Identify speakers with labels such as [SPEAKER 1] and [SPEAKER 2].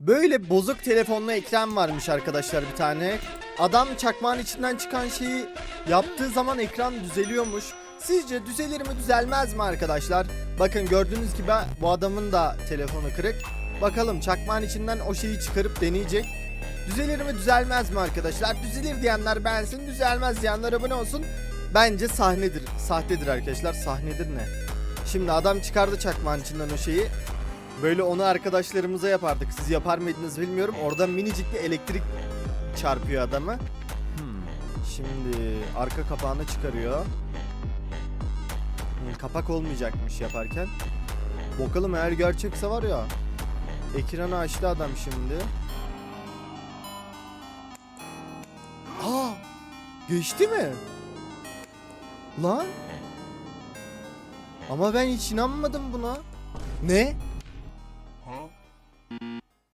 [SPEAKER 1] Böyle bozuk telefonlu ekran varmış arkadaşlar bir tane. Adam çakmağın içinden çıkan şeyi yaptığı zaman ekran düzeliyormuş. Sizce düzelir mi düzelmez mi arkadaşlar? Bakın gördüğünüz gibi bu adamın da telefonu kırık. Bakalım çakmağın içinden o şeyi çıkarıp deneyecek. Düzelir mi düzelmez mi arkadaşlar? Düzelir diyenler beğensin, düzelmez diyenler abone olsun. Bence sahnedir. Sahtedir arkadaşlar. Sahnedir ne? Şimdi adam çıkardı çakmağın içinden o şeyi. Böyle onu arkadaşlarımıza yapardık. Siz yapar mıydınız bilmiyorum. Orada minicik bir elektrik çarpıyor adamı. Şimdi arka kapağını çıkarıyor. Hmm, Kapak olmayacakmış yaparken. Bakalım eğer gerçekse var ya. Ekranı açtı adam şimdi. Aa! Geçti mi? Lan? Ama ben hiç inanmadım buna. Ne?